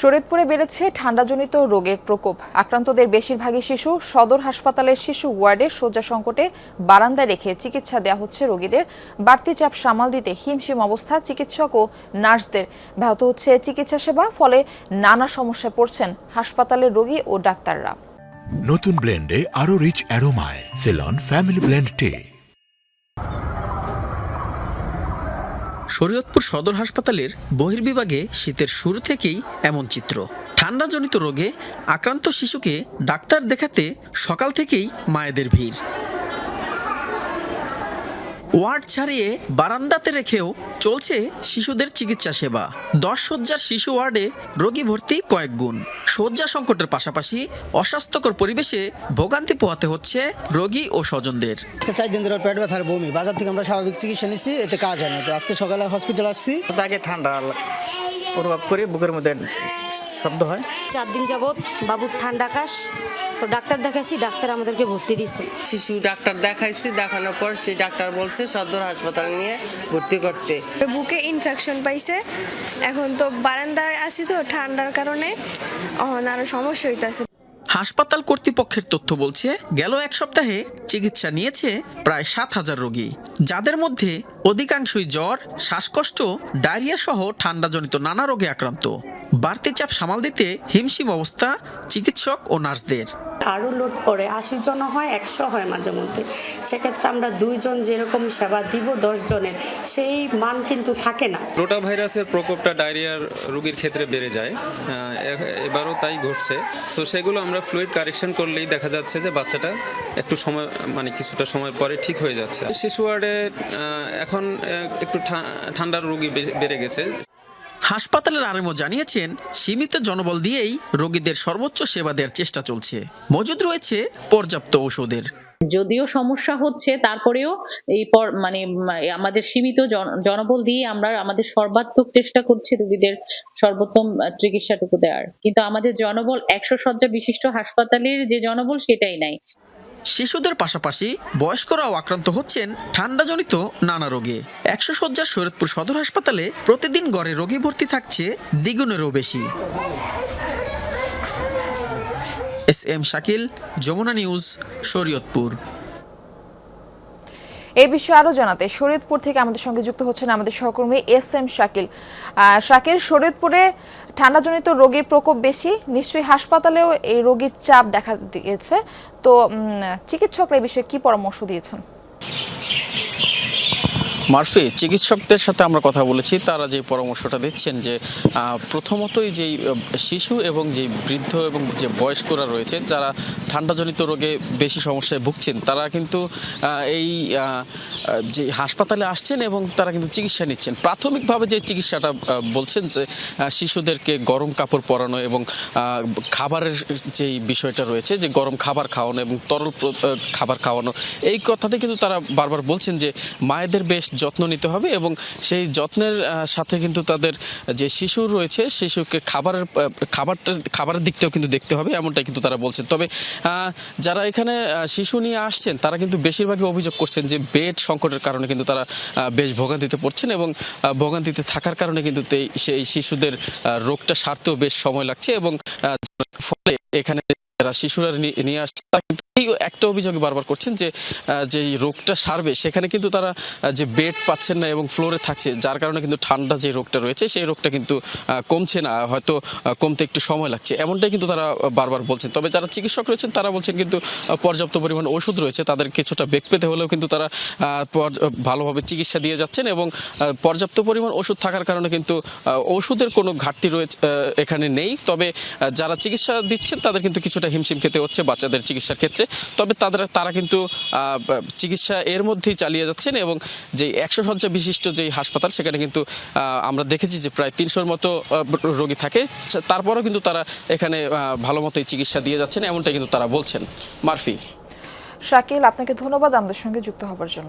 শরীয়তপুরে বেড়েছে ঠান্ডাজনিত রোগের প্রকোপ। আক্রান্তদের বেশিরভাগই শিশু। সদর হাসপাতালের শিশু ওয়ার্ডে শয্যা সংকটে বারান্দায় রেখে চিকিৎসা দেওয়া হচ্ছে রোগীদের। বাড়তি চাপ সামাল দিতে হিমশিম অবস্থা চিকিৎসক ও নার্সদের। ব্যাহত হচ্ছে চিকিৎসা সেবা, ফলে নানা সমস্যায় পড়ছেন হাসপাতালের রোগী ও ডাক্তাররা। নতুন ব্লেন্ডে আরও রিচ অ্যারোমায়। সেলন ফ্যামিলি ব্লেন্ড টে। শরীয়তপুর সদর হাসপাতালের বহির্বিভাগে শীতের শুরু থেকেই এমন চিত্র। ঠান্ডাজনিত রোগে আক্রান্ত শিশুকে ডাক্তার দেখাতে সকাল থেকেই মায়েদের ভিড়। ওয়ার্ড ছাড়িয়ে বারান্দাতে রেখেও চলছে শিশুদের চিকিৎসা সেবা। দশ শয্যার শিশু ওয়ার্ডে রোগী ভর্তি কয়েক গুণ। শয্যা সংকটের পাশাপাশি অস্বাস্থ্যকর পরিবেশে ভোগান্তি পোহাতে হচ্ছে রোগী ও স্বজনদের। আজকে চার দিন ধরে পেট ব্যথার বমি। বাজার থেকে আমরা স্বাভাবিক চিকিৎসা নিচ্ছি এতে কাজ হয় না। তো আজকে সকালে হসপিটাল আসছি। তাকে ঠান্ডা অনুভব করি বুকের মধ্যে শব্দ হয়। চার দিন যাবৎ বাবুর ঠান্ডা কাশ তো ডাক্তার দেখাইছি ডাক্তার আমাদেরকে ভর্তি দিয়েছে শিশু ডাক্তার দেখাইছি দেখানোর পর সেই ডাক্তার বলছে সদর হাসপাতাল নিয়ে ভর্তি করতে। বুকে ইনফেকশন পাইছে। এখন তো বারান্দায় আছি তো ঠান্ডার কারণে। এখন আরও সমস্যা হইতাছে। হাসপাতাল কর্তৃপক্ষের তথ্য বলছে, গেল এক সপ্তাহে চিকিৎসা নিয়েছে প্রায় সাত হাজার রোগী। যাদের মধ্যে অধিকাংশই জ্বর, শ্বাসকষ্ট, ডায়রিয়া সহ ঠান্ডাজনিত নানা রোগে আক্রান্ত। বাড়তি চাপ সামাল দিতে হিমশিম অবস্থা চিকিৎসক ও নার্সদের। আরও লোড পড়ে। আশি জন হয় একশো হয় মাঝে মধ্যে। সেক্ষেত্রে আমরা দুইজন যেরকম সেবা দিব দশ জনের সেই মান কিন্তু থাকে না। রোটা ভাইরাসের প্রকোপটা ডায়রিয়ার রোগীর ক্ষেত্রে বেড়ে যায়। এবারও তাই ঘটছে। তো সেগুলো আমরা ফ্লুইড কারেকশন করলেই দেখা যাচ্ছে যে বাচ্চাটা একটু সময় মানে কিছুটা সময় পরে ঠিক হয়ে যাচ্ছে। শিশু ওয়ার্ডে এখন একটু ঠা- ঠান্ডার রোগী বে- বেড়ে গেছে। হাসপাতালের আরএমও জানিয়েছেন, সীমিত জনবল দিয়েই রোগীদের সর্বোচ্চ সেবা দেওয়ার চেষ্টা চলছে। মজুদ রয়েছে পর্যাপ্ত ঔষধের। যদিও সমস্যা হচ্ছে, তারপরেও এই পর মানে আমাদের সীমিত জন- জনবল দিয়ে আমরা আমাদের সর্বাত্মক চেষ্টা করছি রোগীদের সর্বোত্তম চিকিৎসাটুকু দেওয়ার। কিন্তু আমাদের জনবল একশো শয্যা বিশিষ্ট হাসপাতালের যে জনবল সেটাই নাই। শিশুদের পাশাপাশি বয়স্করাও আক্রান্ত হচ্ছেন ঠান্ডাজনিত নানা রোগে। একশো শয্যার শরীয়তপুর সদর হাসপাতালে প্রতিদিন গড়ে রোগী ভর্তি থাকছে দ্বিগুণেরও বেশি। S M Shakil, Jamuna news, Shariatpur. এই বিষয়ে আরও জানাতে শরীয়তপুর থেকে আমাদের সঙ্গে যুক্ত হচ্ছেন আমাদের সহকর্মী এস এম শাকিল। শাকিল, শরীয়তপুরে ঠান্ডাজনিত রোগীর প্রকোপ বেশি, নিশ্চয়ই হাসপাতালেও এই রোগীর চাপ দেখা দিয়েছে। তো চিকিৎসকরা এই বিষয়ে কি পরামর্শ দিয়েছেন? মারফি, চিকিৎসকদের সাথে আমরা কথা বলেছি। তারা যে পরামর্শটা দিচ্ছেন যে প্রথমতই যেই শিশু এবং যে বৃদ্ধ এবং যে বয়স্করা রয়েছে, যারা ঠান্ডাজনিত রোগে বেশি সমস্যায় ভুগছেন, তারা কিন্তু এই যে হাসপাতালে আসছেন এবং তারা কিন্তু চিকিৎসা নিচ্ছেন। প্রাথমিকভাবে যে চিকিৎসাটা বলছেন যে শিশুদেরকে গরম কাপড় পরানো এবং খাবারের যেই বিষয়টা রয়েছে, যে গরম খাবার খাওয়ানো এবং তরল খাবার খাওয়ানো, এই কথাটা কিন্তু তারা বারবার বলছেন যে, মায়েদের বেশ যত্ন নিতে হবে এবং সেই যত্নের সাথে কিন্তু তাদের যে শিশু রয়েছে শিশুকে খাবারের খাবারটা, খাবারের দিকটাও কিন্তু দেখতে হবে, এমনটাই কিন্তু তারা বলছেন। তবে যারা এখানে শিশু নিয়ে আসছেন, তারা কিন্তু বেশিরভাগই অভিযোগ করছেন যে বেড সংকটের কারণে কিন্তু তারা বেশ ভোগান্তিতে পড়ছেন এবং ভোগান্তিতে থাকার কারণে কিন্তু তে- সেই শিশুদের রোগটা সারতেও বেশ সময় লাগছে এবং ফলে এখানে যারা শিশুরা নিয়ে আসছে তারা কিন্তু একটা অভিযোগ বারবার করছেন যে যে রোগটা সারবে, সেখানে কিন্তু তারা যে বেড পাচ্ছেন না এবং ফ্লোরে থাকছে, যার কারণে কিন্তু ঠান্ডা যে রোগটা রয়েছে, সেই রোগটা কিন্তু কমছে না, হয়তো কমতে একটু সময় লাগছে। এমনটাই কিন্তু তারা বারবার বলছেন। তবে যারা চিকিৎসক রয়েছেন, তারা বলছেন কিন্তু পর্যাপ্ত পরিমাণ ওষুধ রয়েছে, তাদের কিছুটা বেগ পেতে হলেও কিন্তু তারা ভালোভাবে চিকিৎসা দিয়ে যাচ্ছেন এবং পর্যাপ্ত পরিমাণ ওষুধ থাকার কারণে কিন্তু ওষুধের কোনো ঘাটতি রয়েছে এখানে নেই। তবে যারা চিকিৎসা দিচ্ছেন, তাদের কিন্তু কিছুটা হিমশিম খেতে হচ্ছে বাচ্চাদের চিকিৎসার ক্ষেত্রে। তবে তাদের, তারা কিন্তু চিকিৎসা এর মধ্যেই চালিয়ে যাচ্ছেন এবং যে একশো শয্যা বিশিষ্ট যে হাসপাতাল, সেখানে কিন্তু আমরা দেখেছি যে প্রায় তিনশোর মতো রোগী থাকে। তারপরও কিন্তু তারা এখানে ভালো মতোই চিকিৎসা দিয়ে যাচ্ছেন। এমনটাই কিন্তু তারা বলছেন। মারফি। শাকিল, আপনাকে ধন্যবাদ আমাদের সঙ্গে যুক্ত হবার জন্য।